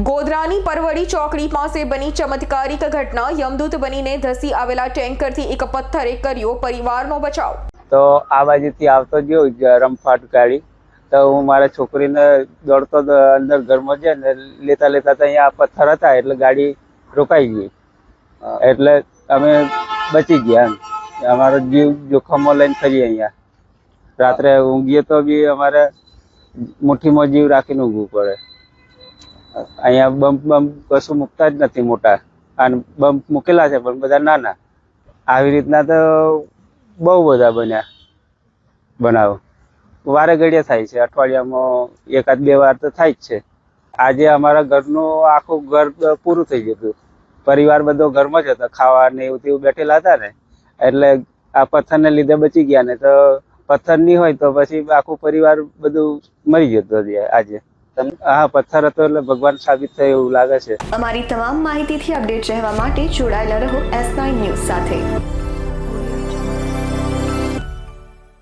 ગોધરાની પરવડી ચોકડી પાસે બની ચમત્કારિક ઘટના. યમદૂત બનીને ધસી આવેલા ટેન્કરથી એક પથ્થરે કર્યો પરિવારનો બચાવ. તો આ બાજુથી આવતો ગયો રમફાટ ગાડી. તો હું મારા છોકરીને દોડતો અંદર ઘરમાં છે ને લેતા લેતા તો અહીંયા પથ્થર હતા, એટલે ગાડી રોકાઈ ગઈ. એટલે અમે બચી ગયા એમ. અમારો જીવ જોખમમાં લઈને ફરી અહીંયા. રાત્રે ઊંઘીએ તો બી અમારે મુઠ્ઠીમાં જીવ રાખીને ઊંઘવું પડે. અહીંયા બમ્પ બમ્પ કશું મૂકતા જ નથી મોટા. અને બમ્પ મૂકેલા છે, પણ બધા નાના. આવી રીતના તો બહુ બધા બન્યા બનાવ. વારે ઘડીએ થાય છે. અઠવાડિયામાં એકાદ બે વાર તો થાય જ છે. આજે અમારા ઘરનું આખું ઘર પૂરું થઈ જતું પરિવાર બધો ઘરમાં જ હતો. ખાવા ને એવું તેવું બેઠેલા હતા ને. એટલે આ પથ્થરને લીધે બચી ગયા ને તો પથ્થર નહીં હોય તો પછી આખું પરિવાર બધું મરી જતું આજે. હા, પથ્થર હતો એટલે ભગવાન સાબિત થયો એવું લાગે છે. અમારી તમામ માહિતીથી અપડેટ રહેવા માટે જોડાયેલા રહો એસ નાઇન ન્યૂઝ સાથે.